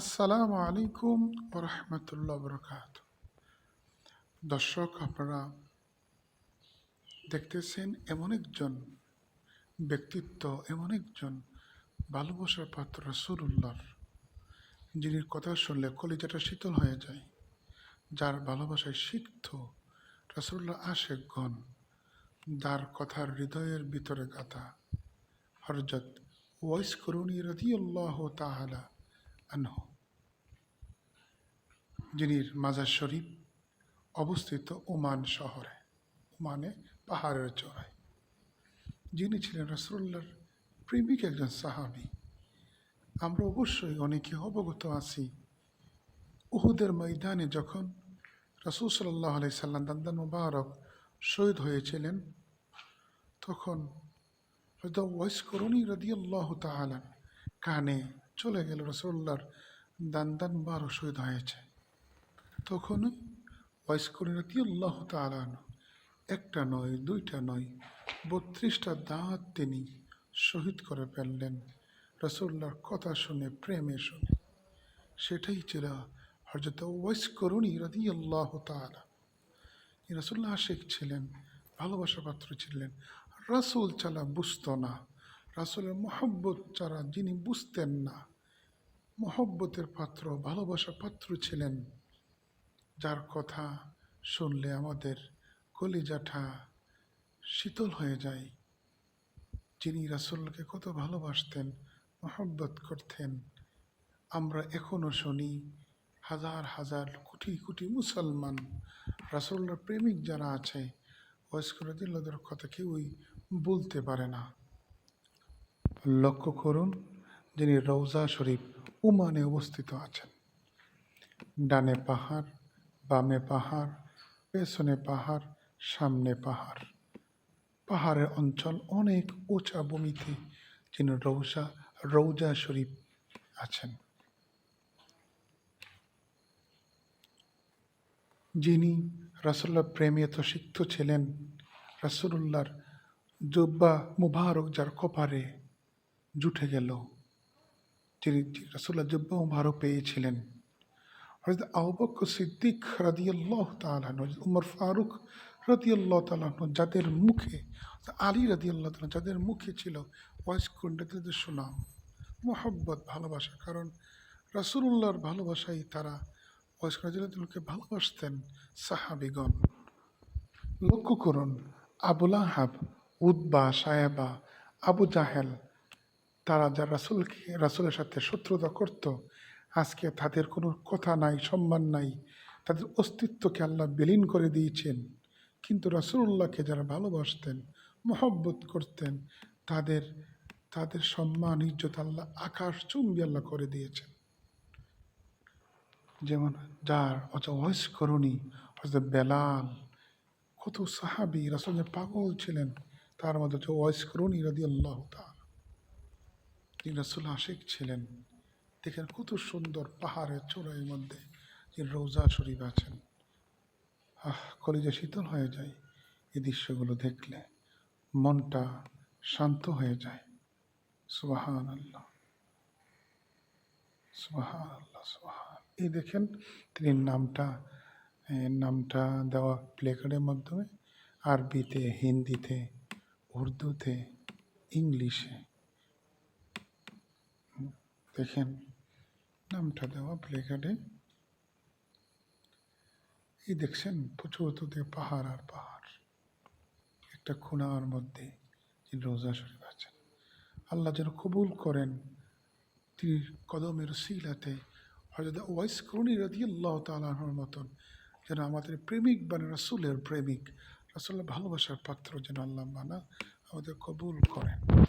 আসসালামু আলাইকুম রহমতুল্লাহ বরকাত দর্শক, আপনারা দেখতেছেন এমন একজন ব্যক্তিত্ব, এমন একজন ভালোবাসার পাত্র রসুল্লাহর যিনি কথা শুনলে কলিজাটা শীতল হয়ে যায়। যার ভালোবাসায় সিক্ত রসুল্লাহ আশেকগণ যার কথার হৃদয়ের ভিতরে গাথা হরজত ওয়াইস করুণী রদিয়াল্লাহ তাহলা আনহু। যিনি মাজার শরীফ অবস্থিত ওমান শহরে, ওমানে পাহাড়ের চড়ায়। যিনি ছিলেন রসুল্লাহর প্রেমিক একজন সাহাবি। আমরা অবশ্যই অনেকে অবগত আছি, উহুদের ময়দানে যখন রসুল সাল্লাহ আলাই সাল্লাম দান্দান মুবারক শহীদ হয়েছিলেন, তখন হয়তো ওয়াইস করুনি রদিয়াল্লাহ তাহালান কানে চলে গেল দান দান বারো শহীদ হয়েছে। তখনই ওয়াইস করুনি রদিয়াল্লাহ তালান একটা নয়, দুইটা নয়, বত্রিশটা দাঁত তিনি শহীদ করে ফেললেন রসুল্লাহর কথা শুনে, প্রেমে শুনে। সেটাই ছিল হরজত ওয়াইস করুনি রদি আল্লাহ তালা রসুল্লাহ আশেখ ছিলেন ভালোবাসা পাত্র ছিলেন। রাসুল ছাড়া বুঝত না, রাসুলের মহব্বত ছাড়া যিনি বুঝতেন না মহব্বতের পাত্র, ভালোবাসার পাত্র ছিলেন। যার কথা শুনলে আমাদের কলিজাঠা শীতল হয়ে যায়। যিনি রাসুলকে কত ভালোবাসতেন, মহব্বত করতেন, আমরা এখনও শুনি হাজার হাজার কোটি কোটি মুসলমান রাসুল্লার প্রেমিক যারা আছে ওয়াইস্করদিল্লাদের কথা কেউই বলতে পারে না। লক্ষ্য করুন, যিনি রৌজা শরীফ উমানে অবস্থিত আছেন। ডানে পাহাড়, বামে পাহাড়, পেছনে পাহাড়, সামনে পাহাড়। পাহাড়ের অঞ্চল অনেক উঁচা ভূমিতে যিনি রৌজা রৌজা শরীফ আছেন। যিনি রাসুল্লাহ প্রেমে এত সিক্ত ছিলেন রাসুল্লাহর জব্বা মুবারক যার কপারে জুটে গেল। যিনি রাসুল্লাহ জব্বা মুবারক পেয়েছিলেন। হজরত আবক সিদ্দিক রাদিয়াল্লাহ তালাহ উমর ফারুক রাদিয়াল্লাহ তালাহ যাদের মুখে আলী রাদিয়াল্লাহ তালা যাদের মুখে ছিল ওয়াইস কুণ্ডাদের সুনাম, মোহব্বত, ভালোবাসা, কারণ রাসুল্লাহর ভালোবাসাই তারা ওয়াইস রাজিয়ালকে ভালোবাসতেন সাহাবিগণ। লক্ষ্য করুন, আবুল আহাব উদ্বা সায়াবা, আবু জাহেল তারা যা রাসুলকে, রাসুলের সাথে শত্রুতা করত, আজকে তাদের কোনো কথা নাই, সম্মান নাই। তাদের অস্তিত্বকে আল্লাহ বিলীন করে দিয়েছেন। কিন্তু রাসুল্লাহকে যারা ভালোবাসতেন, মোহব্বত করতেন, তাদের তাদের সম্মান, ইজ্জত আল্লাহ আকাশ চুম্বি আল্লাহ করে দিয়েছেন। যেমন যার অত করুনি হজরত বেলাল, কত সাহাবি রাসুলের পাগল ছিলেন, তার মধ্যে করুনি রাদি আল্লাহ তিনি রাসুল আশিক ছিলেন। দেখেন কত সুন্দর পাহাড়ের চূড়ার মধ্যে যে রোজা শরীফ আছেন। আহ, কলিজা শীতল হয়ে যায় এই দৃশ্যগুলো দেখলে। মনটা শান্ত হয়ে যায়। সুবাহান আল্লাহ সুবাহান। আল্লাহ সুবাহান এই দেখেন তিনি নামটা নামটা দেওয়া প্লেকার্ডের মাধ্যমে আরবিতে, হিন্দিতে, উর্দুতে, ইংলিশে দেখেন, নামটা দেওয়া প্লেকার্ডে এই দেখছেন প্রচুর দিয়ে পাহাড় আর পাহাড়। একটা খুনার মধ্যে রোজা শরীফ আছেন। আল্লাহ যেন কবুল করেন। তিনি কদমের সিলাতে হয়তো ওয়াইস করুণী রাদি আল্লাহ তালাহর মতন যেন আমাদের প্রেমিক বানে রাসুলের প্রেমিক রাসুল্লাহ ভালোবাসার পাত্র যেন আল্লাহ মানা আমাদের কবুল করেন।